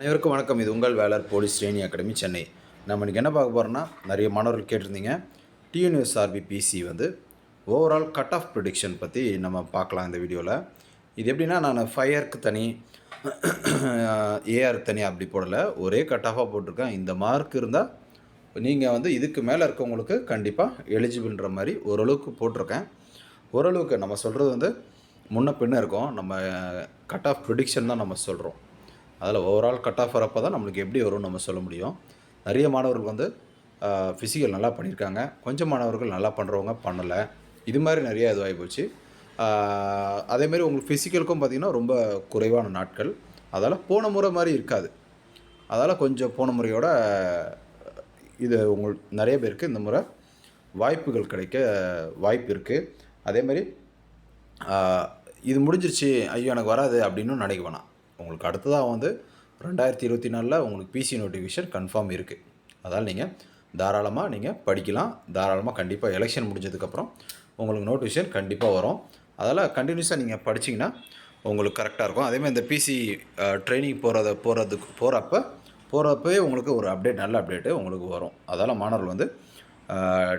அனைவருக்கும் வணக்கம். இது உங்கள் Veler police training academy Chennai. நம்ம இன்றைக்கி என்ன பார்க்க போகிறோம்னா நிறைய மாணவர்கள் கேட்டிருந்தீங்க. டிஎன்யூஎஸ்ஆர்பி பிசி வந்து ஓவரால் கட் ஆஃப் ப்ரிடிக்ஷன் பற்றி நம்ம பார்க்கலாம் இந்த வீடியோவில் இது எப்படின்னா நான் ஃபயருக்கு தனி ஏஆர் தனி அப்படி போடலை. ஒரே கட் ஆஃபாக போட்டிருக்கேன். இந்த மார்க் இருந்தால் நீங்கள் வந்து இதுக்கு மேலே இருக்கவங்களுக்கு கண்டிப்பாக எலிஜிபிள்ன்ற மாதிரி ஓரளவுக்கு போட்டிருக்கேன். ஓரளவுக்கு நம்ம சொல்கிறது வந்து முன்ன பின்ன இருக்கும். நம்ம கட் ஆஃப் ப்ரிடிக்ஷன் தான் நம்ம சொல்கிறோம் அதில் ஓவரால் கட் ஆஃப் வரப்போ தான் நம்மளுக்கு எப்படி வரும்னு நம்ம சொல்ல முடியும். நிறைய மாணவர்கள் வந்து ஃபிசிக்கல் நல்லா பண்ணியிருக்காங்க. கொஞ்சம் மாணவர்கள் நல்லா பண்ணுறவங்க பண்ணலை. இது மாதிரி நிறைய இதுவாகி போச்சு. அதேமாரி அதே மாதிரி உங்களுக்கு ஃபிசிக்கலுக்கும் பார்த்திங்கன்னா ரொம்ப குறைவான நாட்கள். அதால் போன முறை மாதிரி இருக்காது. அதால் கொஞ்சம் போன முறையோட இது உங்கள் நிறைய பேருக்கு இந்த முறை வாய்ப்புகள் கிடைக்க வாய்ப்பு இருக்குது அதே மாதிரி இது முடிஞ்சிருச்சு. ஐயோ எனக்கு வராது அப்படின்னு நினைக்க வேணாம். உங்களுக்கு அடுத்ததாக வந்து ரெண்டாயிரத்தி இருபத்தி நாலில் உங்களுக்கு பிசி நோட்டிஃபிகேஷன் கன்ஃபார்ம் இருக்குது அதால் நீங்கள் தாராளமாக நீங்கள் படிக்கலாம். தாராளமாக கண்டிப்பாக எலெக்ஷன் முடிஞ்சதுக்கப்புறம் உங்களுக்கு நோட்டிஃபிகேஷன் கண்டிப்பாக வரும். அதால் கண்டினியூஸாக நீங்கள் படிச்சிங்கன்னா உங்களுக்கு கரெக்டாக இருக்கும். அதேமாதிரி இந்த பிசி ட்ரைனிங் போகிறத போகிறதுக்கு போகிறப்ப போகிறப்பவே உங்களுக்கு ஒரு அப்டேட் நல்ல அப்டேட்டு உங்களுக்கு வரும். அதால் மாணவர்கள் வந்து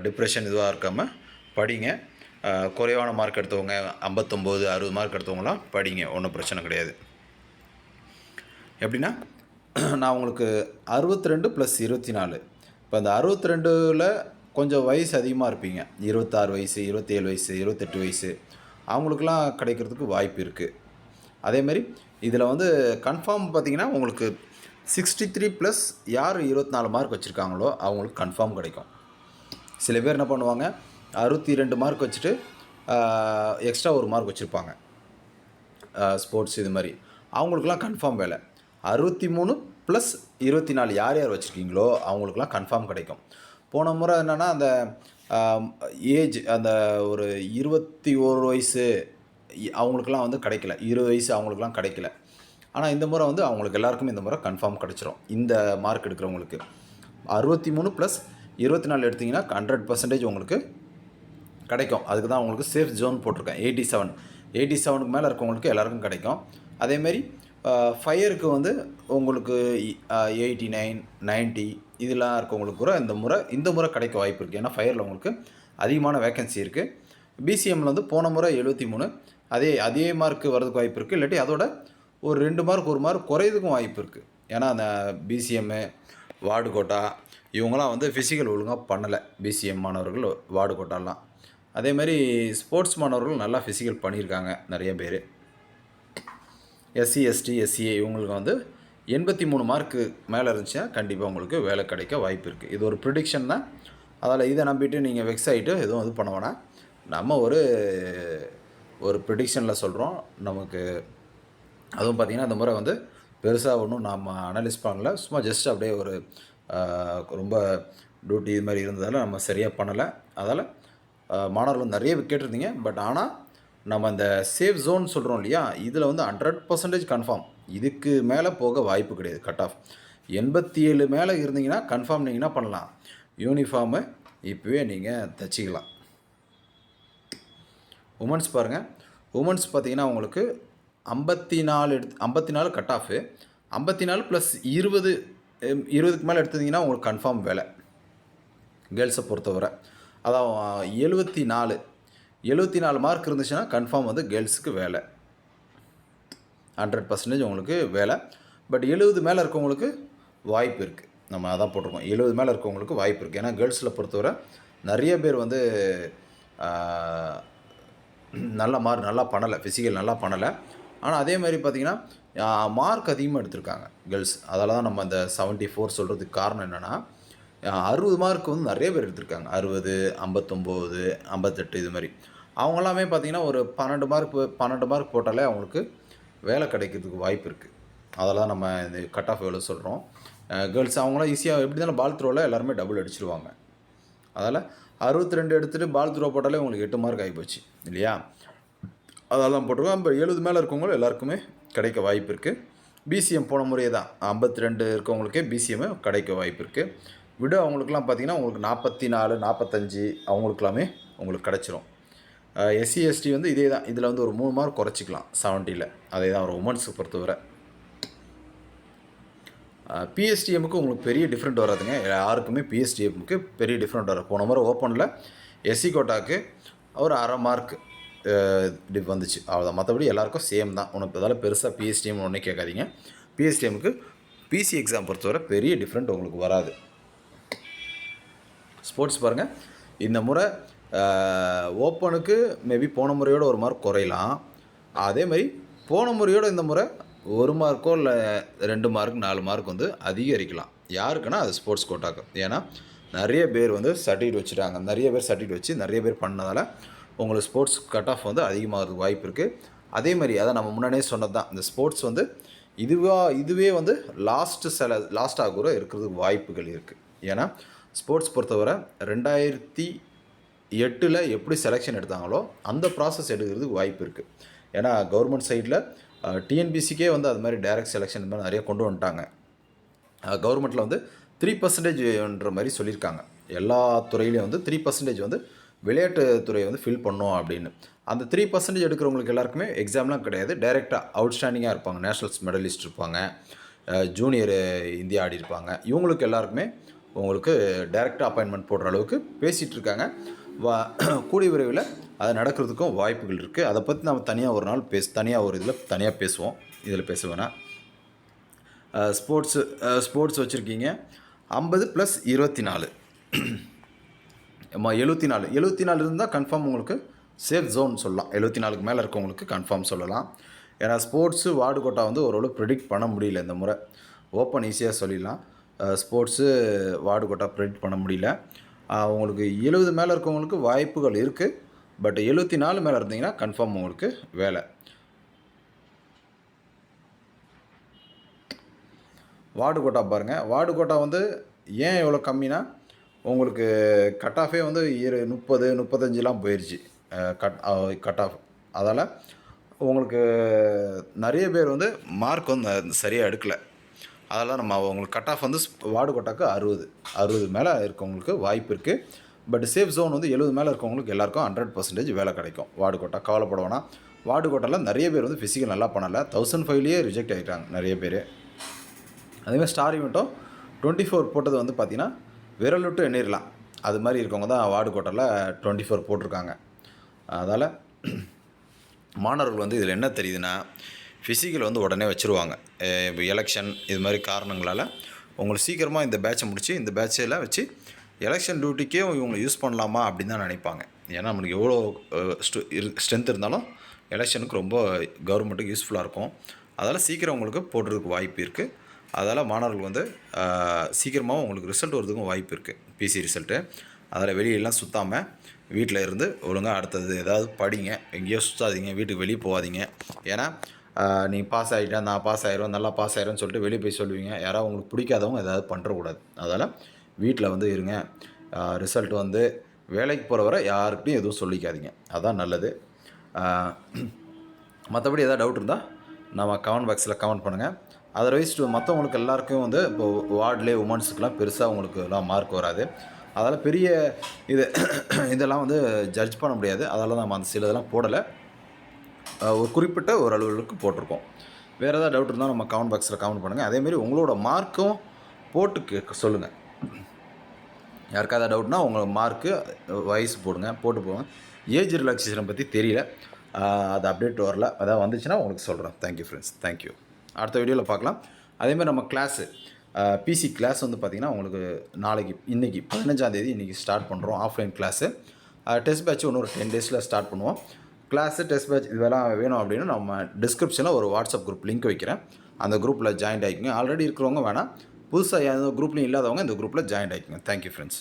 டிப்ரெஷன் இதுவாக இருக்காமல் படிங்க. குறைவான மார்க் எடுத்தவங்க ஐம்பத்தொம்போது அறுபது மார்க் எடுத்தவங்களாம் படிங்க. ஒன்றும் பிரச்சனை கிடையாது. எப்படின்னா? நான் உங்களுக்கு அறுபத்தி ரெண்டு ப்ளஸ் இருபத்தி நாலு இப்போ அந்த அறுபத்தி ரெண்டில் கொஞ்சம் வயசு அதிகமாக இருப்பீங்க. இருபத்தாறு வயசு இருபத்தேழு வயசு இருபத்தெட்டு வயசு. அவங்களுக்குலாம் கிடைக்கிறதுக்கு வாய்ப்பு இருக்குது அதேமாரி இதில் வந்து கன்ஃபார்ம் பார்த்தீங்கன்னா உங்களுக்கு சிக்ஸ்டி த்ரீ ப்ளஸ் யார் இருபத்தி நாலு மார்க் வச்சுருக்காங்களோ அவங்களுக்கு கன்ஃபார்ம் கிடைக்கும். சில பேர் என்ன பண்ணுவாங்க அறுபத்தி ரெண்டு மார்க் வச்சுட்டு எக்ஸ்ட்ரா ஒரு மார்க் வச்சுருப்பாங்க. ஸ்போர்ட்ஸ் இது மாதிரி. அவங்களுக்குலாம் கன்ஃபார்ம் வேலை. அறுபத்தி மூணு ப்ளஸ் இருபத்தி நாலு யார் யார் வச்சுருக்கீங்களோ அவங்களுக்குலாம் கன்ஃபார்ம் கிடைக்கும். போன முறை என்னென்னா அந்த ஏஜ் அந்த ஒரு இருபத்தி ஒரு வயசு அவங்களுக்குலாம் வந்து கிடைக்கல. இருபது வயசு அவங்களுக்குலாம் கிடைக்கல. ஆனால் இந்த முறை வந்து அவங்களுக்கு எல்லாருக்குமே இந்த முறை கன்ஃபார்ம் கிடச்சிரும். இந்த மார்க் எடுக்கிறவங்களுக்கு. அறுபத்தி மூணு ப்ளஸ் இருபத்தி நாலு எடுத்திங்கன்னா ஹண்ட்ரட் பர்சன்டேஜ் உங்களுக்கு கிடைக்கும். அதுக்கு தான் உங்களுக்கு சேஃப் ஜோன் போட்டிருக்கேன். எயிட்டி செவன் எயிட்டி செவனுக்கு மேலே இருக்கவங்களுக்கு எல்லாருக்கும் கிடைக்கும். அதேமாரி ஃபயருக்கு வந்து உங்களுக்கு எயிட்டி நைன் நைன்ட்டி இதெல்லாம் இருக்கவங்களுக்கு கூட இந்த முறை இந்த முறை கிடைக்க வாய்ப்பு இருக்குது ஏன்னா ஃபயரில் உங்களுக்கு அதிகமான வேகன்சி இருக்குது பிசிஎம்மில் வந்து போன முறை எழுபத்தி மூணு அதே அதே மார்க்கு வரதுக்கு வாய்ப்பு இருக்குது இல்லாட்டி அதோட ஒரு ரெண்டு மார்க் ஒரு மார்க் குறையதுக்கும் வாய்ப்பு இருக்குது ஏன்னா அந்த பிசிஎம்மு வார்டு கோட்டா இவங்களாம் வந்து ஃபிசிக்கல் ஒழுங்காக பண்ணலை. பிசிஎம் மாணவர்கள் வார்டு கோட்டாலாம். அதே மாதிரி ஸ்போர்ட்ஸ் மாணவர்கள் நல்லா ஃபிசிக்கல் பண்ணியிருக்காங்க நிறைய பேர். எஸ்சி எஸ்டி எஸ்சிஏ இவங்களுக்கு வந்து எண்பத்தி மூணு மார்க்கு மேலே இருந்துச்சுன்னா கண்டிப்பாக உங்களுக்கு வேலை கிடைக்க வாய்ப்பு இருக்குது இது ஒரு ப்ரிடிக்ஷன் தான். அதில் இதை நம்பிட்டு நீங்கள் வெக்ஸ் ஆகிட்டு எதுவும் இது பண்ண வேணாம். நம்ம ஒரு ஒரு ப்ரிடிக்ஷனில் சொல்கிறோம் நமக்கு அதுவும் பார்த்திங்கன்னா அந்த முறை வந்து பெருசாக ஒன்றும் நாம் அனலைஸ் பண்ணல. சும்மா ஜஸ்ட் அப்படியே ஒரு ரொம்ப டியூட்டி இது மாதிரி இருந்ததால் நம்ம சரியாக பண்ணலை. அதால் மாணவர்கள் நிறைய கேட்டிருந்தீங்க. பட் ஆனால் நம்ம அந்த சேஃப் ஜோன் சொல்கிறோம் இல்லையா? இதில் வந்து ஹண்ட்ரட் பர்சன்டேஜ் கன்ஃபார்ம் இதுக்கு மேலே போக வாய்ப்பு கிடையாது கட் ஆஃப் எண்பத்தி ஏழு மேலே இருந்தீங்கன்னா கன்ஃபார்ம் நீங்கள் என்ன பண்ணலாம்? யூனிஃபார்மை இப்போவே நீங்கள் தச்சிக்கலாம். உமன்ஸ் பாருங்கள் உமன்ஸ் பார்த்தீங்கன்னா உங்களுக்கு ஐம்பத்தி நாலு எடுத்து ஐம்பத்தி நாலு கட் ஆஃபு ஐம்பத்தி நாலு ப்ளஸ் இருபது இருபதுக்கு மேலே எடுத்தீங்கன்னா உங்களுக்கு கன்ஃபார்ம் வேலை. கேர்ள்ஸை பொறுத்தவரை. அதான் எழுபத்தி நாலு எழுபத்தி நாலு மார்க் இருந்துச்சுன்னா கன்ஃபார்ம் வந்து கேர்ள்ஸுக்கு வேலை. ஹண்ட்ரட் பர்சன்டேஜ் உங்களுக்கு வேலை. பட் எழுபது மேலே இருக்கவங்களுக்கு வாய்ப்பு இருக்குது நம்ம அதான் போட்டிருக்கோம். எழுபது மேலே இருக்கவங்களுக்கு வாய்ப்பு இருக்குது ஏன்னா கேர்ள்ஸில் பொறுத்தவரை நிறைய பேர் வந்து நல்லா நல்ல மார்க் நல்லா பண்ணலை. ஃபிசிக்கல் நல்லா பண்ணலை. ஆனால் அதே மாதிரி பார்த்திங்கன்னா மார்க் அதிகமாக எடுத்திருக்காங்க கேர்ள்ஸ் அதால் தான் நம்ம அந்த செவன்ட்டி ஃபோர் சொல்கிறதுக்கு காரணம் என்னென்னா அறுபது மார்க் வந்து நிறைய பேர் எடுத்திருக்காங்க. அறுபது ஐம்பத்தொம்போது ஐம்பத்தெட்டு இது மாதிரி. அவங்கெல்லாமே பார்த்திங்கன்னா பார்த்தீங்கன்னா ஒரு பன்னெண்டு மார்க் பன்னெண்டு மார்க் போட்டாலே அவங்களுக்கு வேலை கிடைக்கிறதுக்கு வாய்ப்பு இருக்குது அதெல்லாம் நம்ம இந்த கட் ஆஃப் எவ்வளோ சொல்கிறோம் கேர்ள்ஸ் அவங்களாம் ஈஸியாக எப்படி தானே பால் த்ரோவில் எல்லாருமே டபுள் அடிச்சிருவாங்க. அதால் அறுபத்தி ரெண்டு எடுத்துகிட்டு பால் த்ரோ போட்டாலே உங்களுக்கு எட்டு மார்க் ஆகிப்போச்சு இல்லையா? அதெல்லாம் போட்டிருக்கோம். இப்போ எழுபது மேலே இருக்கவங்களும் எல்லாருக்குமே கிடைக்க வாய்ப்பு இருக்குது பிசிஎம் போன முறையே தான். ஐம்பத்தி ரெண்டு இருக்கவங்களுக்கே பிசிஎம் கிடைக்க வாய்ப்பு இருக்குது விட அவங்களுக்குலாம் பார்த்தீங்கன்னா உங்களுக்கு நாற்பத்தி நாலு நாற்பத்தஞ்சு அவங்களுக்குலாமே உங்களுக்கு கிடச்சிரும். எஸ்சி எஸ்டி வந்து இதே தான். இதில் வந்து ஒரு மூணு மார்க் குறைச்சிக்கலாம் செவன்ட்டியில் அதே தான் ஒரு உமன்ஸுக்கு பொறுத்தவரை பிஎஸ்டிஎம்முக்கு உங்களுக்கு பெரிய டிஃப்ரெண்ட் வராதுங்க. யாருக்குமே பிஎஸ்டிஎம்முக்கு பெரிய டிஃப்ரெண்ட் வராது. போன முறை ஓப்பனில் எஸ்சி கோட்டாக்கு ஒரு அரை மார்க் இப்படி வந்துச்சு. அவ்வளோதான் மற்றபடி எல்லாருக்கும் சேம் தான். உனக்கு அதால் பெருசாக பிஎஸ்டிஎம் ஒன்றே கேட்காதீங்க. பிஎஸ்டிஎம்முக்கு பிசி எக்ஸாம் பொறுத்தவரை பெரிய டிஃப்ரெண்ட் உங்களுக்கு வராது. ஸ்போர்ட்ஸ் பாருங்கள் இந்த முறை ஓப்பனுக்கு மேபி போன முறையோட ஒரு மார்க் குறையலாம். அதே மாதிரி போன முறையோட இந்த முறை ஒரு மார்க்கோ இல்லை ரெண்டு மார்க் நாலு மார்க் வந்து அதிகரிக்கலாம். யாருக்குன்னா அது ஸ்போர்ட்ஸ் கோட்டாக்கு. ஏன்னா நிறைய பேர் வந்து சர்டிஃபிகேட் வச்சுட்டாங்க. நிறைய பேர் சர்டிஃபிகேட் வச்சு நிறைய பேர் பண்ணதால் உங்களுக்கு ஸ்போர்ட்ஸ் கட் ஆஃப் வந்து அதிகமாகிறதுக்கு வாய்ப்பு இருக்குது அதே மாதிரி அதை நம்ம முன்னாடியே சொன்னது தான் இந்த ஸ்போர்ட்ஸ் வந்து இதுவாக இதுவே வந்து லாஸ்ட்டு சில லாஸ்ட்டாக கூட இருக்கிறதுக்கு வாய்ப்புகள் இருக்குது ஏன்னா ஸ்போர்ட்ஸ் பொறுத்தவரை ரெண்டாயிரத்தி எட்டில் எப்படி செலெக்ஷன் எடுத்தாங்களோ அந்த ப்ராசஸ் எடுக்கிறதுக்கு வாய்ப்பு இருக்குது ஏன்னா கவர்மெண்ட் சைடில் டிஎன்பிசிக்கே வந்து அது மாதிரி டைரக்ட் செலெக்ஷன் இந்த மாதிரி நிறைய கொண்டு வந்துட்டாங்க. கவர்மெண்ட்டில் வந்து த்ரீ பர்சன்டேஜ்ன்ற மாதிரி சொல்லியிருக்காங்க. எல்லா துறையிலையும் வந்து த்ரீ பர்சன்டேஜ் வந்து விளையாட்டு துறையை வந்து ஃபில் பண்ணோம் அப்படின்னு. அந்த த்ரீ பர்சன்டேஜ் எடுக்கிறவங்களுக்கு எல்லாருக்குமே எக்ஸாம்லாம் கிடையாது. டைரெக்டாக அவுட்ஸ்டாண்டிங்காக இருப்பாங்க. நேஷனல்ஸ் மெடலிஸ்ட் இருப்பாங்க. ஜூனியர் இந்தியா ஆடி இருப்பாங்க. இவங்களுக்கு எல்லாருக்குமே உங்களுக்கு டைரெக்டாக அப்பாயின்மெண்ட் போடுற அளவுக்கு பேசிகிட்டு இருக்காங்க வா கூடிய விரைவில் அது நடக்கிறதுக்கும் வாய்ப்புகள் இருக்குது அதை பற்றி நம்ம தனியாக ஒரு நாள் பேச தனியாக ஒரு இதில் தனியாக பேசுவோம். இதில் பேச வேணாம் ஸ்போர்ட்ஸு ஸ்போர்ட்ஸ் வச்சுருக்கீங்க. ஐம்பது ப்ளஸ் இருபத்தி நாலு எழுபத்தி நாலு எழுபத்தி நாலு இருந்தால் கன்ஃபார்ம் உங்களுக்கு சேஃப் ஜோன் சொல்லலாம். எழுபத்தி நாலுக்கு மேலே இருக்கவங்களுக்கு கன்ஃபார்ம் சொல்லலாம். ஏன்னா ஸ்போர்ட்ஸு வார்டு கோட்டா வந்து ஓரளவு ப்ரிடிக்ட் பண்ண முடியல இந்த முறை. ஓப்பன் ஈஸியாக சொல்லிடலாம். ஸ்போர்ட்ஸு வார்டு கோட்டா ப்ரிடிக்ட் பண்ண முடியல. உங்களுக்கு எழுபது மேலே இருக்கவங்களுக்கு வாய்ப்புகள் இருக்குது பட் எழுபத்தி நாலு மேலே இருந்தீங்கன்னா கன்ஃபார்ம் உங்களுக்கு வேலை. வார்டு கோட்டா பாருங்கள் வார்டு கோட்டா வந்து ஏன் இவ்வளோ கம்மினா உங்களுக்கு கட் ஆஃபே வந்து இரு முப்பது முப்பத்தஞ்சுலாம் போயிடுச்சு கட் கட் ஆஃப் அதால் உங்களுக்கு நிறைய பேர் வந்து மார்க் வந்து சரியாக எடுக்கலை. அதெல்லாம் நம்ம அவங்களுக்கு கட் ஆஃப் வந்து வார்டு கோட்டாக்கு அறுபது. அறுபது மேலே இருக்கவங்களுக்கு வாய்ப்பு இருக்குது பட் சேஃப் ஜோன் வந்து எழுபது மேலே இருக்கவங்களுக்கு எல்லாருக்கும் ஹண்ட்ரட் பர்சன்டேஜ் வேலை கிடைக்கும். வார்டு கோட்டா கவலைப்பட வேணாம். வார்டு கோட்டாவில் நிறைய பேர் வந்து ஃபிசிக்கல் நல்லா பண்ணலை. தௌசண்ட் ஃபைவ்லேயே ரிஜெக்ட் ஆகிட்டாங்க நிறைய பேர். அதேமாதிரி ஸ்டார் மட்டும் டுவெண்ட்டி ஃபோர் போட்டது வந்து பார்த்திங்கன்னா விரல் விட்டு எண்ணிடலாம் அது மாதிரி இருக்கவங்க தான் வார்டு கோட்டாவில் டுவெண்ட்டி ஃபோர் போட்டிருக்காங்க. அதால் மாணவர்கள் வந்து இதில் என்ன தெரியுதுன்னா ஃபிசிக்கல் வந்து உடனே வச்சுருவாங்க. இப்போ எலெக்ஷன் இது மாதிரி காரணங்களால் உங்களுக்கு சீக்கிரமாக இந்த பேட்சை முடித்து இந்த பேட்சையில் வச்சு எலெக்ஷன் டியூட்டிக்கே இவங்க யூஸ் பண்ணலாமா அப்படின்னு தான் நினைப்பாங்க. ஏன்னா நம்மளுக்கு எவ்வளோ ஸ்ட்ரென்த் இருந்தாலும் எலெக்ஷனுக்கு ரொம்ப கவர்மெண்ட்டுக்கு யூஸ்ஃபுல்லாக இருக்கும். அதால் சீக்கிரம் உங்களுக்கு போடுறதுக்கு வாய்ப்பு இருக்குது அதால் மாணவர்கள் வந்து சீக்கிரமாக உங்களுக்கு ரிசல்ட் வரதுக்கும் வாய்ப்பு இருக்குது பிசி ரிசல்ட்டு அதில் வெளியெல்லாம் சுற்றாமல் வீட்டில் இருந்து ஒழுங்காக அடுத்தது ஏதாவது படிங்க. எங்கேயோ சுற்றாதீங்க வீட்டுக்கு வெளியே போகாதீங்க. ஏன்னா நீ பாஸ் ஆகிட்டா நான் பாஸ் ஆயிரும் நல்லா பாஸ் ஆயிரும்னு சொல்லிட்டு வெளியே போய் சொல்லுவீங்க. யாராவது உங்களுக்கு பிடிக்காதவங்க ஏதாவது பண்ணுறக்கூடாது அதனால் வீட்டில் வந்து இருங்க. ரிசல்ட் வந்து வேலைக்கு போகிற வரை யாருக்கிட்டையும் எதுவும் சொல்லிக்காதீங்க. அதான் நல்லது. மற்றபடி எதாவது டவுட் இருந்தால் நம்ம கமெண்ட் பாக்ஸில் கமெண்ட் பண்ணுங்கள் அதர்வைஸ் மற்றவங்களுக்கு எல்லாருக்கும் வந்து இப்போ வார்டிலே உமன்ஸுக்கெலாம் பெருசாக உங்களுக்கு எல்லாம் மார்க் வராது. அதால் பெரிய இது இதெல்லாம் வந்து ஜட்ஜ் பண்ண முடியாது. அதெல்லாம் நம்ம அந்த சில இதெல்லாம் போடலை. ஒரு குறிப்பிட்ட ஒரு அளவுகளுக்கு போட்டிருக்கோம். வேறு ஏதாவது டவுட் இருந்தால் நம்ம கமெண்ட் பாக்ஸில் கமெண்ட் பண்ணுங்கள் அதேமாரி உங்களோட மார்க்கும் போட்டு கேட்க சொல்லுங்கள் யாருக்காவது டவுட்னா உங்கள் மார்க்கு வயசு போடுங்க போட்டு போங்க ஏஜ் ரிலாக்ஸேஷனை பற்றி தெரியல. அது அப்டேட் வரல. அதாவது வந்துச்சுன்னா உங்களுக்கு சொல்கிறேன் தேங்க்யூ ஃப்ரெண்ட்ஸ் தேங்க்யூ அடுத்த வீடியோவில் பார்க்கலாம். அதேமாதிரி நம்ம கிளாஸு பிசி கிளாஸ் வந்து பார்த்திங்கன்னா உங்களுக்கு நாளைக்கு இன்றைக்கி பதினஞ்சாந்தேதி இன்றைக்கி ஸ்டார்ட் பண்ணுறோம் ஆஃப்லைன் கிளாஸு டெஸ்ட் பேட்ச் இன்னொரு டென் டேஸில் ஸ்டார்ட் பண்ணுவோம். கிளாஸு டெஸ்ட் பேட்ச் இதெல்லாம் வேணும் அப்படின்னு நம்ம டிஸ்கிரிப்ஷனில் ஒரு வாட்ஸ்அப் குரூப் லிங்க் வைக்கிறேன். அந்த குரூப்பில் ஜாயின் ஆகிக்குங்க ஆல்ரெடி இருக்கிறவங்க வேணாம். புதுசாக எந்த குரூப்லையும் இல்லாதவங்க இந்த குரூப்பில் ஜாயின் ஆகிக்குங்க தேங்க்யூ ஃப்ரெண்ட்ஸ்